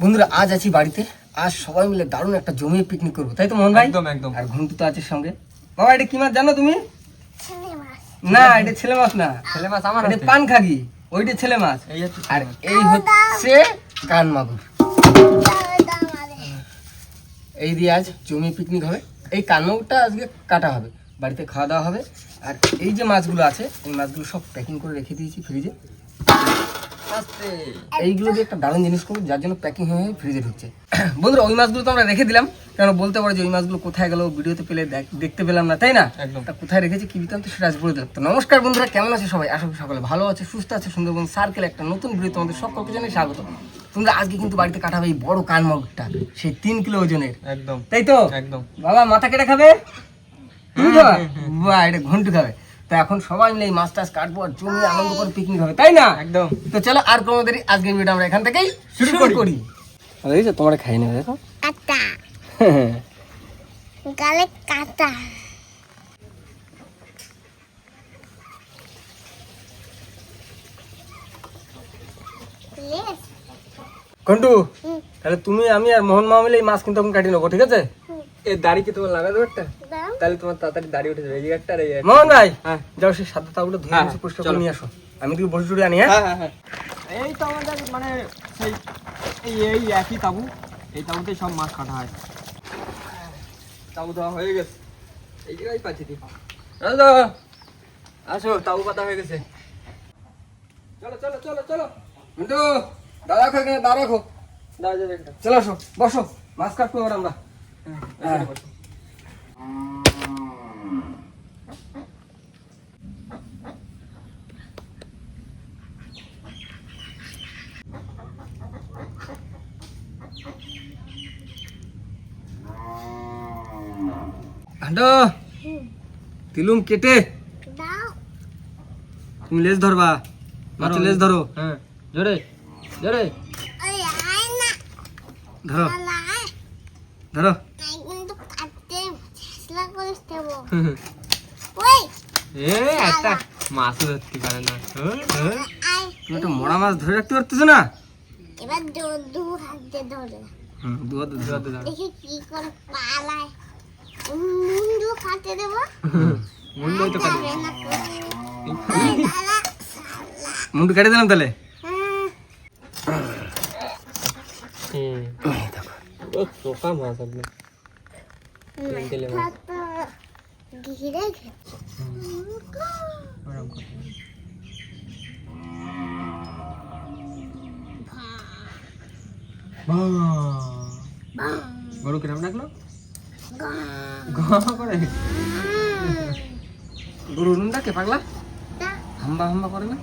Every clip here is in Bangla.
বন্ধুরা আজ আছি বাড়িতে। আজ সবাই মিলে দারুণ একটা জমিয়ে পিকনিক করব তাই তো মোহন ভাই? একদম একদম। আর ঘন্টু তো আছে সঙ্গে। বাবা এটা কি মাছ জানো তুমি? না এটা ছেলে মাছ না। ছেলে মাছ আমার এটা পান খাগি ওইটা ছেলে মাছ। এই হচ্ছে আর এই হচ্ছে কান মাগুর। এই দিয়ে আজ জমি পিকনিক হবে। এই কান মাগুরটা আজকে কাটা হবে বাড়িতে খাওয়া দাওয়া হবে। আর এই যে মাছগুলো আছে এই মাছগুলো সব প্যাকিং করে রেখে দিয়েছি ফ্রিজে। এইগুলো দিয়ে একটা দারুণ জিনিস করব যার জন্য প্যাকিং হয়ে ফ্রিজে ঢুকছে। বন্ধুরা ওই মাছগুলো তো আমরা রেখে দিলাম। কেন বলতে পারো যে ওই মাছগুলো কোথায় গেল ভিডিওতে পেলে দেখতে পেলাম না তাই না? একদম। তা কোথায় রেখেছি কি দিতাম তো সেটা বলে দিলাম। তো নমস্কার বন্ধুরা কেমন আছে সবাই? আশা করি সকলে ভালো আছে সুস্থ আছে সুন্দরবন সার্কেল একটা নতুন ভিডিও তোমাদের সকলকে জানাই স্বাগত। তোমরা আজকে কিন্তু বাড়িতে কাটাবে এই বড় কান মগটা সেই তিন কিলো ওজনের। একদম। তাই তো? একদম। বাবা মাথা কেটে খাবে? তুমি খাবা বাহ এটা ঘন্টু খাবে। তো এখন সবাই মিলে এই মাছ টাছ কাটবো আর জমি আনন্দ করে পিকনিক হবে তাই না? একদম। তো চলো আর কোনো দেরি আজকের ভিডিও আমরা এখান থেকেই শুরু করি। করি। দেখছ তোমার খাই নেবে দেখো। কাটা গালে কাটা. ঘন্টু তাহলে তুমি আমি আর মোহন মামা মিলে এই মাছ কিন্তু এখন কাটি নেব ঠিক আছে। এই দাড়ি কি তোমার লাগা দেবে একটা? তাহলে তোমার তাড়াতাড়ি দাড়ি উঠে যাবে। এই একটা আর এই। মোহন ভাই হ্যাঁ। যাও সেই সাদা তাবুটা ধুয়ে হ্যাঁ, মুছে পরিষ্কার করে নিয়ে আসো। আমি তুমি বসে টুড়ে আনি হ্যাঁ? হ্যাঁ হ্যাঁ হ্যাঁ। এই তো আমাদের মানে সেই এই এই একই তাবু। এই তাবুতেই সব মাছ কাটা হয়। তাবু দেওয়া হয়ে গেছে। এই জায়গায় পাচ্ছি দি দাদা আসো তাবু পাতা হয়ে গেছে। চলো চলো চলো চলো। ঘন্টু দাদা রাখো এখানে দাও যাবে একটা চলো আসো বসো। মাছ কাটবো এবার আমরা। হ্যাঁ ঘন্টু তিলুম কেটে। তুমি লেজ ধরবা। মাছের লেজ ধরো। হ্যাঁ। জোরে। জোরে। আরে আয় না ধরো ধরো মাছ ধরতে পারে না। একটা মরা মাছ ধরে রাখতে পারতেছো না? এবার দু দু হাত ধরে। দু হাতে ধরো। দেখি কি করে পালায়। মুন্ডু খাতে দেবো মুন্ডই তো কাটি যাবে না তো। এই দাদা মুন্ডু কেটে দিলাম তাহলে ও চোখা মাছ আপনি তেলে করে। গরু নুন ডাকে পাগলা? হাম্বা হাম্বা করে না?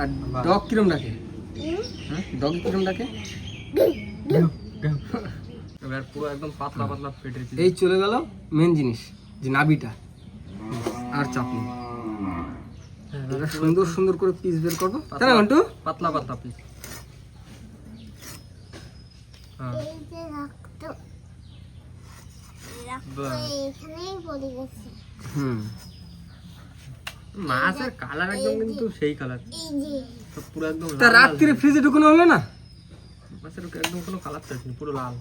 আর ডগ কিরম ডাকে? ডগ কিরম ডাকে? এবার পুরো একদম পাতলা পাতলা পেটে এই চলে গেল মেন জিনিস যে নাবিটা আর চাপনি এবার সুন্দর সুন্দর করে পিস বের করব। তাই না ঘন্টু? পাতলা পাতলা পিস হ্যাঁ এই যে রক্ত। রক্ত এখানেই পড়ে গেছে। হুম। মাছের কালার একদম কিন্তু সেই কালার এই পুরো একদম তা। রাত্রিরে ফ্রিজে ঢুকানো হলো না? মাছের একদম কোনো কালার পুরো লাল।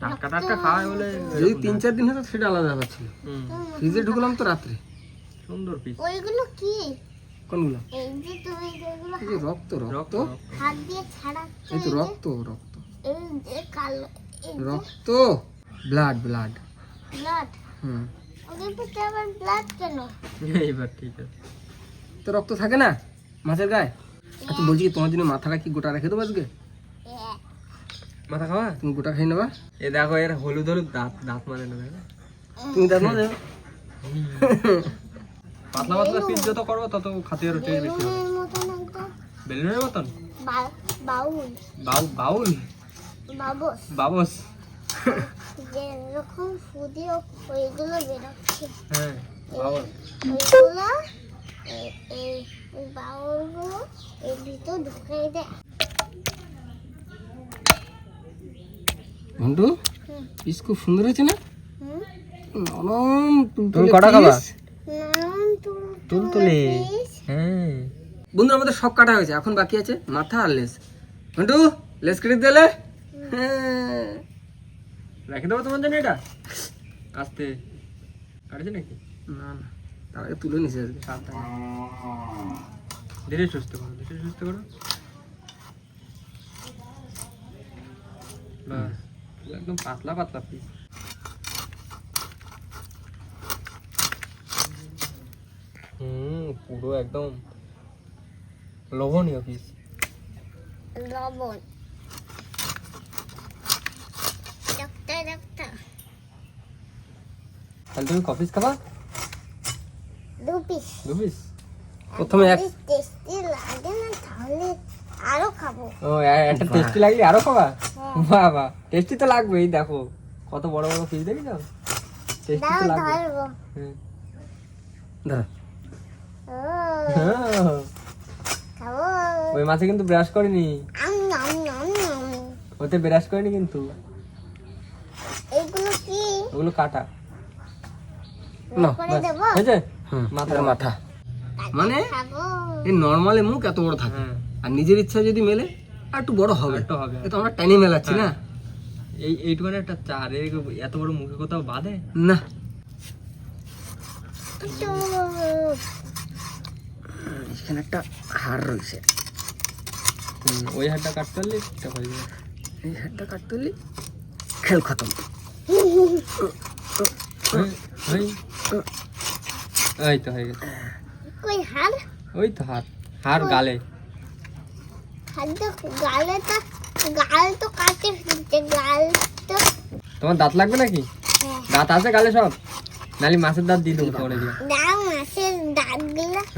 টাটকা টাটকা খাওয়াই বলে যদি তিন চার দিন হতো সেটা আলাদা ব্যাপার ছিল। হুম, ফ্রিজে ঢুকলাম তো রাত্রে। সুন্দর পিস ওইগুলো কি? কোনগুলো? এই যে তুমি যেগুলো রক্ত রক্ত। রক্ত হাত দিয়ে ছাড়াচ্ছ এই তো রক্ত। রক্ত? ব্লাড ব্লাড ব্লাড হুম। ওদের পেটে আবার ব্লাড কেন? এইবার ঠিক আছে। তো রক্ত থাকে না মাছের গায়ে? আচ্ছা বলছি তোমার জন্য মাথাটা কি গোটা রেখে দেবো আজকে? হ্যাঁ। মাথা খাওয়া? তুমি গোটা খেয়ে নেবা? এ দেখো এর হলুদ হলুদ দাঁত দাঁত মানে না দেখো। তুমি না পাতলা পাতলা পিস যত করব তত খাতে আরও টেস্ট বেশি হবে। বেলুনের মতন বাউল। বাউল? বাবস। বাবস। যেরকম ফুদিও ওইগুলো বেরোচ্ছে। হ্যাঁ বাবস। ওইগুলো এই- এই এর ভিতর ঢুকে দেয় ঘন্টু পিস খুব সুন্দর হয়েছে না? নরম তুমি কটা খাবা? তুলতুলে হ্যাঁ। বন্ধুরা আমাদের সব কাটা হয়েছে। এখন বাকি আছে মাথা আর লেস ঘন্টু লেস কেটে দিলে রেখে দেবো তোমার জন্য এটা? আসতে কাটছে নাকি? না না। তার আগে তুলে নিছে আজকে। সাবধানে। ধীরে সুস্থ করো ধীরে সুস্থ করো। বাস একদম পাতলা পাতলা পিস হুম পুরো একদম লোভনীয় পিস লবণ। তাহলে তুমি কপিস খাবা? দু পিস দু পিস প্রথমে এক টেস্টি লাগে না তাহলে আরও খাব। ও একটা টেস্টি লাগলে আরও খাবা? হ্যাঁ। বাহ বাহ। টেস্টি তো লাগবেই দেখো। কত বড় বড় পিস দেখি যাও টেস্টি তো লাগবে। হ্যাঁ। দাঁড়া। ও। হ্যাঁ। ওই মাছে কিন্তু ব্রাশ করেনি। ওতে ব্রাশ করেনি কিন্তু। এগুলো কি? ওগুলো কাটা না, করে ব্যাস। দেবো হয়েছে হুম মাথা। মানে এই নর্মালে মুখ এত বড় থাকে। হ্যাঁ। আর নিজের ইচ্ছা যদি মেলে আর একটু বড় হবে। একটু হবে। এ তো আমরা টাইনে মেলাচ্ছি না। এই এইটুখানে একটা চার এত বড় মুখে কোথাও বাঁধে না। এখানে একটা হাড় রয়েছে। হুম, ওই হাতটা কাটতে পারলে এটা হয়ে যাবে। এই হাড়টা কাটতে হলে খেল খতম। এই। এই তো হয়ে গেছে। কই হাড় ওই তো হাত হার গালে। গালে তো গাল তো কাটে ফেলছে গাল তো। তোমার দাঁত লাগবে নাকি? হ্যাঁ। দাঁত আছে গালে সব? নালি মাছের দাঁত দিয়ে দেবো তোমরা দিয়ে দাও মাছের দাগগুলো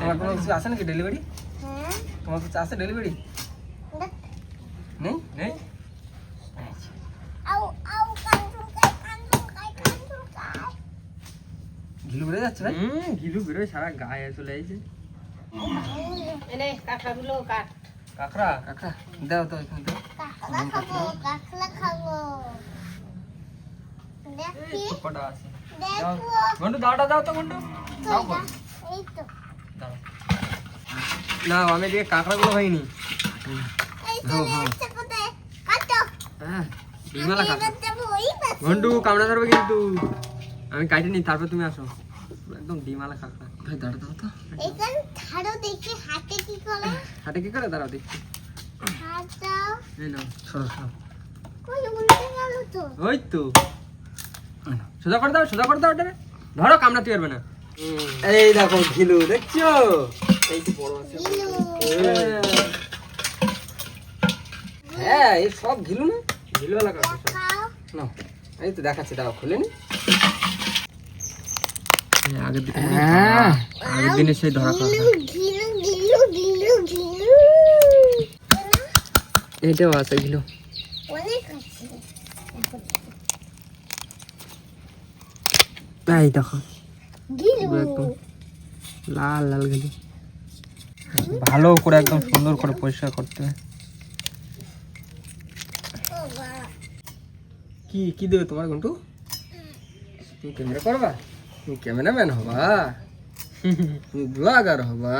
তোমার কোনো কিছু আছে নাকি ডেলিভারি? হ্যাঁ। তোমার কিছু আছে ডেলিভারি। নেই? নেই আউ আউ কান ঢুকায় কান ঢুকায় কান ঢুকায় ঘিলু বেড়ে যাচ্ছে ভাই? হুম ঘিলু বেরোয় সারা গায়ে চলে আইছে। কাঁকড়া? কাকা দাও তো এখানে দাও। কাকলা খাব দেখি। কটা আছে। দেখো। ঘন্টু দাওটা দাও তো ঘন্টু দাও তো এই তো। দাও। না আমি এদিকে কাঁকড়াগুলো হয়নি কাটো। হ্যাঁ কাঁকড়া। যাব ঘন্টু কামড়া ধরবে কিন্তু। আমি কাটিনি তারপর তুমি আসো। একদম ডিমালা কাঁকড়া ভাই দাঁড়া দাও তো এখানে দেখি হাতে কি করে? হাটে কি করে? দাঁড়াও দেখছি হাত দাও এই নাও সরো সরো। কই উল্টে গেল তো? ওই তো। সোজা করে দাও সোজা করে দাও ওটারে ধরো কামড়াতে পারবে না এই দেখো ঘিলু দেখছ? এই তো বড় আছে। হ্যাঁ। এই সব ঘিলু না? না এই তো দেখাচ্ছি দাও খুলে নি। আগের দিন হ্যাঁ। আগের দিনে সেই ধরা গিলু গিলু গিলু গিলু গিলু এইটাও আছে আছে এই দেখো। লাল লাল ঘিলু ভালো করে একদম সুন্দর করে পরিষ্কার করতে। হয় কি কি দেবে তোমার ঘন্টু তুমি ক্যামেরা করবা? ক্যামেরাম্যান হবা? ব্লগার হবা?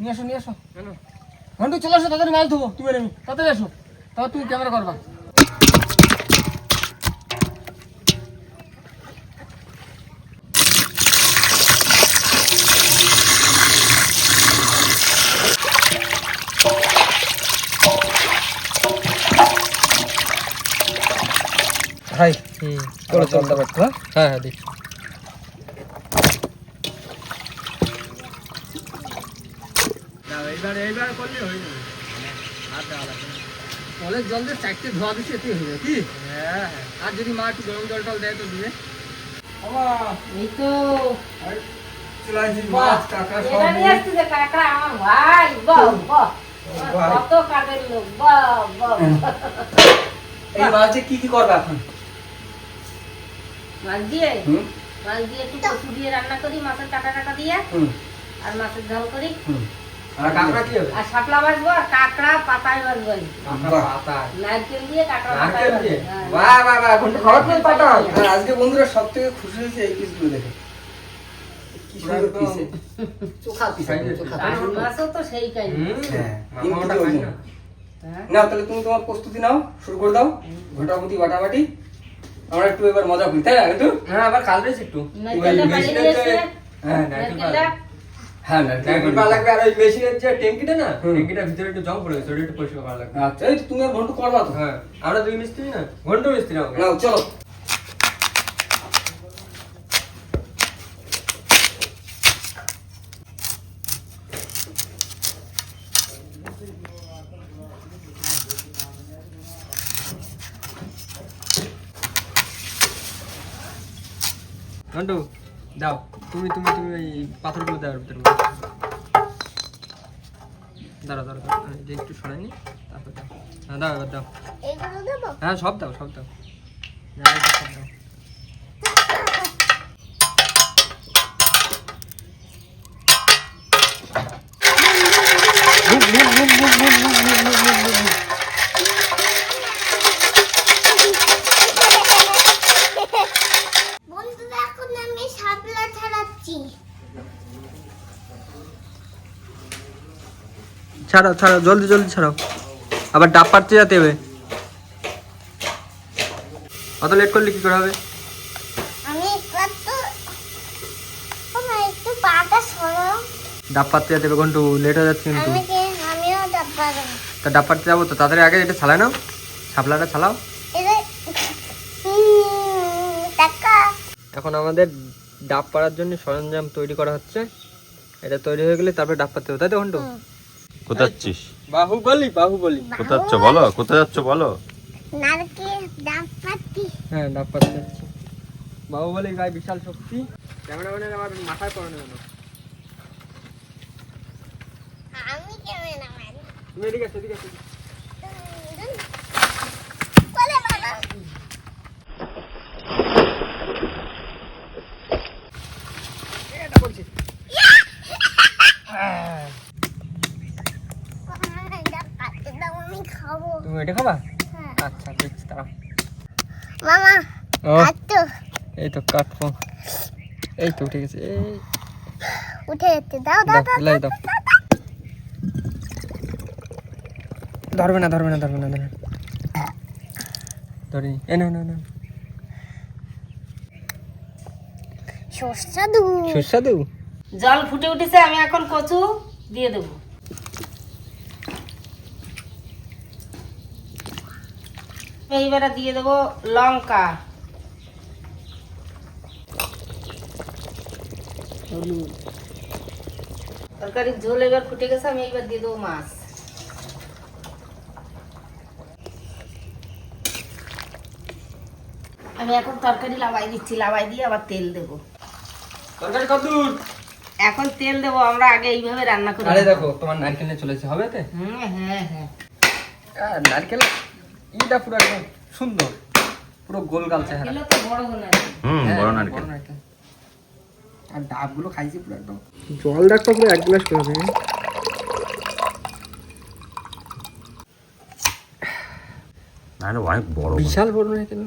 নিয়ে আসো নিয়ে আসো। ঘন্টু চলে আসো, তাড়াতাড়ি মাল ধুবো, তুমি তাড়াতাড়ি আসো। তারপর তুমি ক্যামেরা করবা। ভাই হুম চলো চলতে পারতো হ্যাঁ? হ্যাঁ হ্যাঁ দেখি এইবার এইবার করলে হয়ে যাবে। আর দেওয়া লাগবে কলের জল দিয়ে চারটে ধোয়া দিচ্ছে এতেই হয়ে যায় কি? হ্যাঁ হ্যাঁ। আর যদি মা একটু গরম জল টল দেয় তো দিবে। এই তো। মাছ কাঁকড়া সব নিয়ে। আসছি কাকা আমার ভাই বাহ বাহ। কত কাজের লোক বাহ বাহ। এই মাছে কি কি করবে এখন? মাছ দিয়ে? মাছ দিয়ে একটু কচু দিয়ে রান্না করি মাছের কাটা কাটা দিয়ে। আর মাছের ঝাল করি। আর কাঁকড়া কি হবে? আর শাপলা বাজবো আর কাঁকড়া পাতায় বাজবো কাঁকড়া বাহ। পাতা নারকেল দিয়ে কাঁকড়া নারকেল দিয়ে। বাহ বাহ বাহ ঘণ্টা খাওয়ার পরে পাতা। আর আজকে বন্ধুরা সব থেকে খুশি হয়েছে এই পিসগুলো দেখে। কি সুন্দর পিস চোখা পিস চোখা কাজল মাছও তো সেই কাজ মামা ওটা খাই না। নাও তাহলে তুমি তোমার প্রস্তুতি নাও শুরু করে দাও। ঘটাঘুটি বাটাবাটি। আমরা একটু এবার মজা করি তাই না কিন্তু? হ্যাঁ আবার কাল রয়েছে একটু। হ্যাঁ হ্যাঁ নারকেল পাওয়া লাগবে আর ওই মেশিনের যে ট্যাঙ্কিটা না ট্যাঙ্কিটার ভিতরে একটু জং পড়ে গেছে ওটা একটু পরিষ্কার করা লাগবে। আচ্ছা এই তুমি আর ঘন্টু করবা তো। হ্যাঁ আমরা দুই মিস্ত্রি না ঘণ্টা মিস্ত্রি চলো। ঘন্টু দাও তুমি তুমি তুমি এই পাথরগুলো দেওয়ার ভিতরে। দাঁড়া দাঁড়া দাঁড়া যে একটু সরাই নি তারপর দাও। হ্যাঁ দাও এবার দাও। হ্যাঁ সব দাও সব দাও। ছাড়াও ছাড়াও জলদি জলদি ছাড়াও। আবার ডাব পাড়তে যেতে হবে। অত লেট করলে কি করে হবে? ডাব পাড়তে যেতে হবে ঘন্টু লেট হয়ে যাচ্ছে কিন্তু। তা ডাব পাড়তে যাব তো তাড়াতাড়ি আগে এটা ছালাই নাও। ছাপলাটা ছালাও। এখন আমাদের ডাব পাড়ার জন্য সরঞ্জাম তৈরি করা হচ্ছে। এটা তৈরি হয়ে গেলে তারপরে ডাব পাড়তে হবে তাই তো ঘন্টু? কোথায় যাচ্ছিস বাহুবলি। বাহুবলি কোথায় যাচ্ছ বলো? কোথায় যাচ্ছ বলো হ্যাঁ ডাব পাড়তে যাচ্ছি। বাহুবলি গায়ে বিশাল শক্তি। ক্যামেরাম্যানের আমার মাথায় পড়ে নেবে তুমি এদিকে এদিকে আসো বলে বাবা এটা কাটতে দাও আমি খাব তুমি এটা খাবা? হ্যাঁ। আচ্ছা দেখছি তারা মামা ও কাটতো। এই তো কাটবো। এই তো উঠে গেছে এই। উঠে যেতে দাও দাও দাও দাও লাই দাও ধরবে না ধরবে না ধরবে না ধরবে না। ধরি এ না না না সুস্বাদু সুস্বাদু জল ফুটে উঠেছে আমি এখন কচু দিয়ে দেবো। এইবারে দিয়ে দেবো লঙ্কা। হলুদ। তরকারির ঝোল এবার ফুটে গেছে আমি এইবার দিয়ে দেবো মাছ। আমি এখন তরকারি লাবাই দিচ্ছি লাবাই দিয়ে আবার তেল দেবো। তরকারি এখন তেল দেবো আমরা আগে এইভাবে রান্না করি আরে দেখো তোমার নারকেল নিয়ে চলেছে হবে তে? হ্যাঁ হ্যাঁ হ্যাঁ। নারকেল ইটা পুরো একদম সুন্দর। পুরো গোল গাল চেহারা। হুম হ্যাঁ, বড় নারকেল। আর ডাবগুলো খাইছি পুরো একদম। জল ডাকটা পুরো এক গ্লাস করে না এটা অনেক বড় বিশাল বড় নারকেল।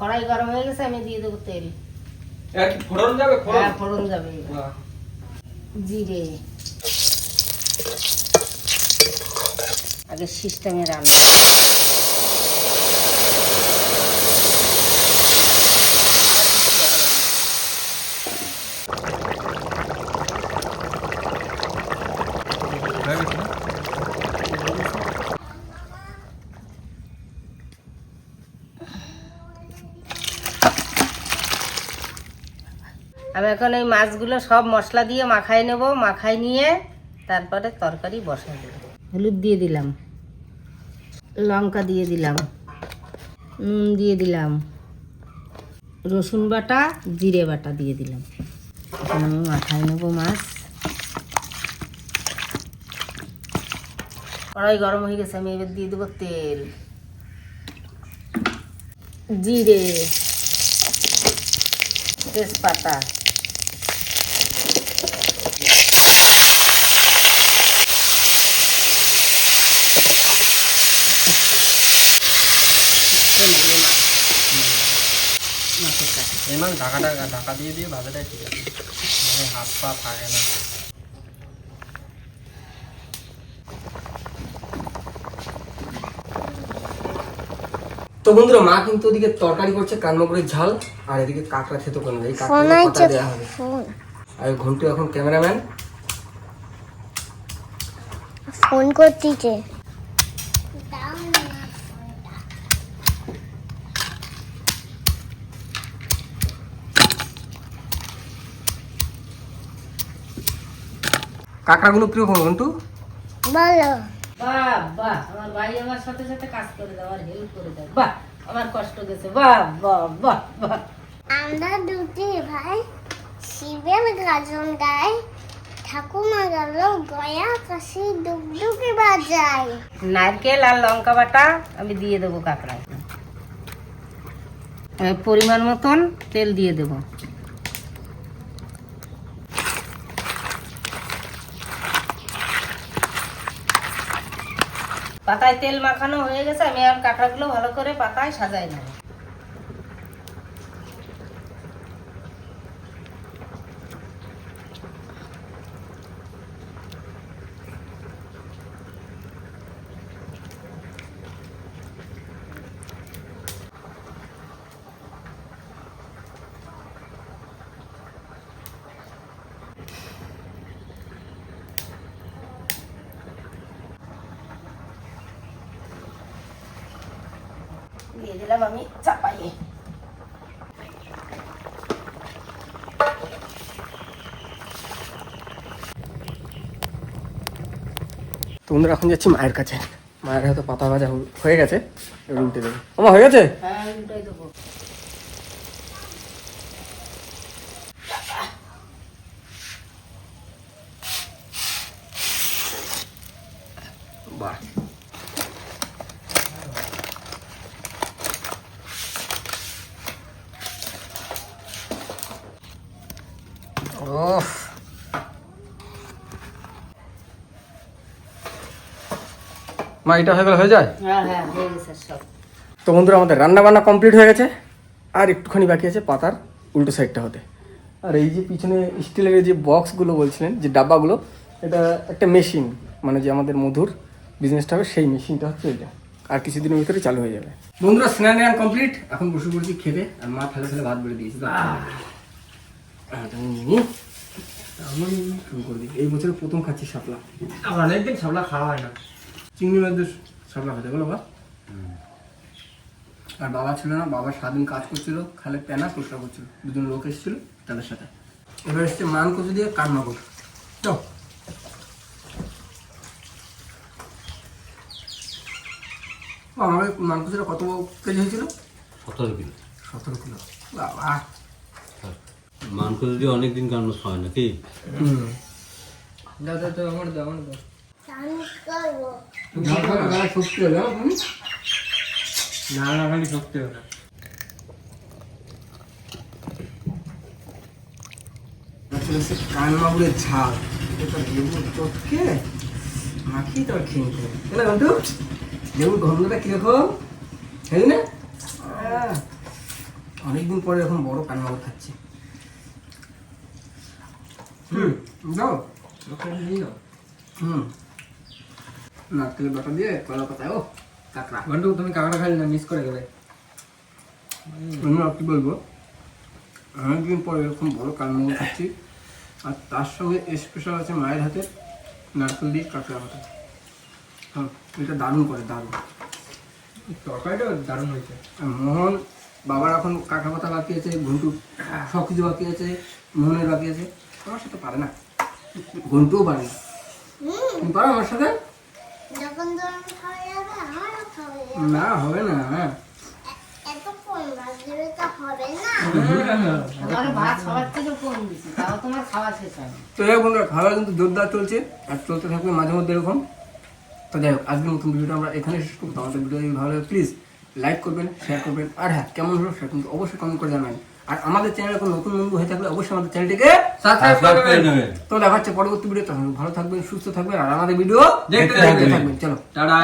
কড়াই গরম হয়ে গেছে আমি দিয়ে দেবো তেল। এর কি ফোড়ন যাবে? ফোড়ন? হ্যাঁ ফোড়ন যাবে। জিরে। আগে সিস্টেমে রান্না হয়ে গেছে না? আমি এখন এই মাছগুলো সব মশলা দিয়ে মাখাই নেব মাখাই নিয়ে তারপরে তরকারি বসাই দেবো। হলুদ দিয়ে দিলাম। লঙ্কা দিয়ে দিলাম। নুন দিয়ে দিলাম। রসুন বাটা, জিরে বাটা দিয়ে দিলাম। এখন আমি মাখাই নেব মাছ। কড়াই গরম হয়ে গেছে, আমি এবার দিয়ে দেবো তেল। জিরে। তেজপাতা। মাছের কাটা এই ঢাকাটা ঢাকা দিয়ে দিয়ে ভাজাটাই ঠিক আছে। মানে হাত পা থাকে না। তো বন্ধুরা মা কিন্তু ওদিকে তরকারি করছে কানমগুড়ির ঝাল আর এদিকে কাঁকড়া খেতে কোনো এই কাঁকড়া পাতা দেওয়া হবে? আর ঘন্টু এখন ক্যামেরাম্যান? ফোন করতেছে কাঁকড়াগুলো কীরকম ঘন্টু বলো বাহ বাহ আমার ভাই আমার সাথে সাথে কাজ করে দেয় আমার হেল্প করে দেয় বাহ আমার কষ্ট গেছে। বাহ বাহ বাহ বাহ। আমরা দুটি ভাই শিবের গাজন গায় ঠাকুমা গেল গয়া কাশি ডুগডুগি বাজায়। নারকেল আর লঙ্কা বাটা আমি দিয়ে দেবো কাঁকড়ায়। পরিমাণ মতন তেল দিয়ে দেবো। পাতায় তেল মাখানো হয়ে গেছে আমি আর কাঁকড়াগুলো ভালো করে পাতায় সাজাই নেব দিয়ে দিলাম আমি চাপাইয়ে তো বন্ধুরা এখন যাচ্ছি মায়ের কাছে। মায়ের হয়তো পাতা ভাজা হয়ে গেছে রুটি দেবে দেবো। আমার হয়ে গেছে? হ্যাঁ মা এটা হয়ে গেলে হয়ে যায়? হ্যাঁ হ্যাঁ হয়ে গেছে সব। তো বন্ধুরা আমাদের রান্না বান্না কমপ্লিট হয়ে গেছে। আর একটুখানি বাকি আছে পাতার উল্টো সাইডটা হতে। আর এই যে পিছনে স্টিলের যে বক্সগুলো বলছিলেন যে ডাব্বাগুলো এটা একটা মেশিন মানে যে আমাদের মধুর বিজনেসটা হবে সেই মেশিনটা হচ্ছে এটা। আর কিছুদিনের ভিতরে চালু হয়ে যাবে। বন্ধুরা স্নান টান কমপ্লিট। এখন বসে পড়েছি খেতে আর মা ফেলে ফেলে ভাত বেড়ে দিয়েছি আমার শুরু করে দিই। এই বছর প্রথম খাচ্ছি শাপলা। অনেকদিন সাবলা খাওয়া হয় না। চিংড়ি মাছের শাপলা খেতে বলো বা আর বাবা ছিল না বাবা সারাদিন কাজ করছিল খালে পেনা পরিষ্কার করছিল। দুজন লোক এসেছিল তাদের সাথে। এবার এসছে মান কচু দিয়ে কান্নগর তো আমার মান কচুটা কত কেজি হয়েছিল? সতেরো কিলো। সতেরো কিলো। বাবা। মানকো যদি অনেকদিন কারণ হয় নাকি? হুম। দাদা তো আমার দাও আমার দাও। না না খালি শক্তি হবে সে কানমাগুড়ের ঝাল এটা লেবুর চটকে মাখিয়ে তোর খেয়ে তাই না গন্টু লেবুর গন্ধটা কীরকম তাই না অনেকদিন পরে এখন বড় কানমাগুড় খাচ্ছি হুম ওখানে হুম। নারকেলের বাটা দিয়ে কলা পাতায় ও কাঁকড়া। ঘন্টু তুমি কাঁকড়া খাইলে না মিস করে গেলে? আমি আর কি বলব? অনেকদিন পরে এরকম বড় কানমাগুড় খাচ্ছি আর তার সঙ্গে স্পেশাল আছে মায়ের হাতে নারকেল দিয়ে কাঁকড়া পাতা। হ্যাঁ এটা দারুণ করে দারুণ। তরকারিটা দারুণ হয়েছে। আর মোহন বাবার এখন কাঁকড়া পাতা বাকি আছে ঘন্টু সব কিছু বাকি আছে মোহনের বাকি আছে আমার সাথে পারে না। ঘন্টুও পারে না। তুমি পারো আমার সাথে? না, হবে না হ্যাঁ। তো যাই কিন্তু জোরদার চলছে, আর চলতে থাকবে মাঝে মধ্যে এরকম। তো যাই হোক নতুন ভিডিওটা আমরা এখানে ভিডিও যদি ভালো লাগে প্লিজ লাইক করবেন শেয়ার করবেন। আর হ্যাঁ কেমন হলো সেটা কিন্তু অবশ্যই কমেন্ট করে জানাবেন। আর আমাদের চ্যানেলে কোনো নতুন বন্ধু হয়ে থাকলে অবশ্যই আমাদের চ্যানেলটিকে সাবস্ক্রাইব করে নেবেন। তো দেখা হচ্ছে পরবর্তী ভিডিও ভালো থাকবেন সুস্থ থাকবেন আর আমাদের ভিডিও দেখতে থাকবেন। থাকবেন। চলো। টাটা।